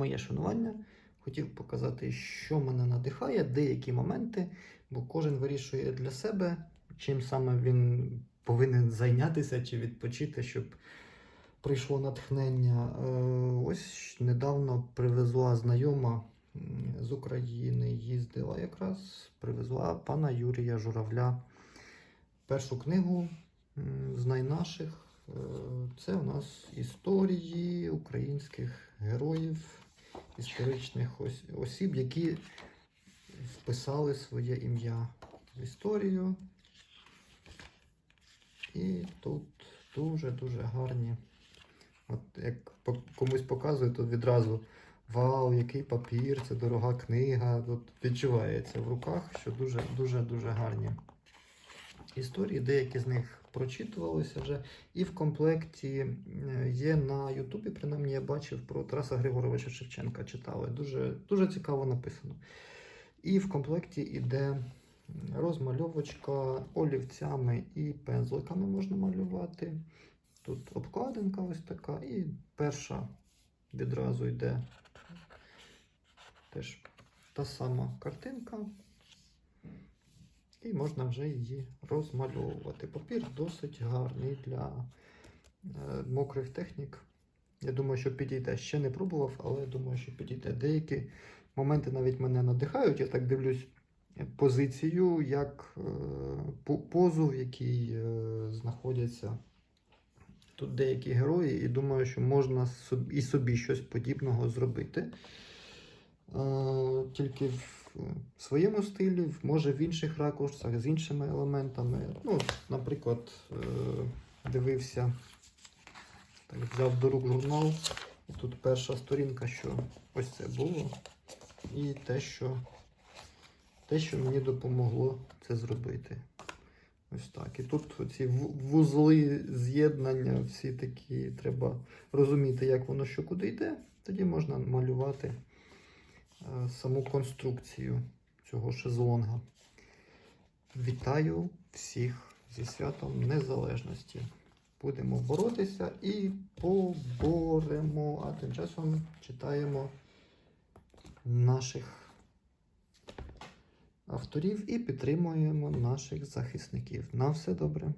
моє шанування. Хотів показати, що мене надихає, деякі моменти, бо кожен вирішує для себе, чим саме він повинен зайнятися чи відпочити, щоб прийшло натхнення. Е, Ось недавно привезла знайома з України, їздила якраз, привезла пана Юрія Журавля першу книгу м, Знай наших. Е, Це у нас історії українських героїв, історичних осіб, які вписали своє ім'я в історію. І тут дуже-дуже гарні. От як комусь показую, то відразу вау, який папір, це дорога книга. Тут відчувається в руках, що дуже дуже дуже гарні історії. Деякі з них прочитувалися вже. І в комплекті е, є на Ютубі, принаймні я бачив про Тараса Григоровича Шевченка. Читали. Дуже, дуже цікаво написано. І в комплекті іде розмальовочка олівцями і пензликами можна малювати. Тут обкладинка ось така, і перша відразу йде теж та сама картинка. І можна вже її розмальовувати. Папір досить гарний для е, мокрих технік. Я думаю, що підійде. Ще не пробував, але думаю, що підійде. Деякі моменти навіть мене надихають. Я так дивлюсь е, позицію, як е, по- позу, в якій е, знаходяться тут деякі герої, і думаю, що можна і собі щось подібного зробити. Е, Тільки в в своєму стилі, може в інших ракурсах, з іншими елементами. Ну, наприклад, е, дивився, так, взяв до рук журнал, і тут перша сторінка, що ось це було, і те, що, те, що мені допомогло це зробити. Ось так. І тут ці вузли з'єднання, всі такі, треба розуміти, як воно що куди йде. Тоді можна малювати саму конструкцію цього шезлонга. Вітаю всіх зі святом Незалежності. Будемо боротися і поборемо. А тим часом читаємо наших авторів і підтримуємо наших захисників. На все добре.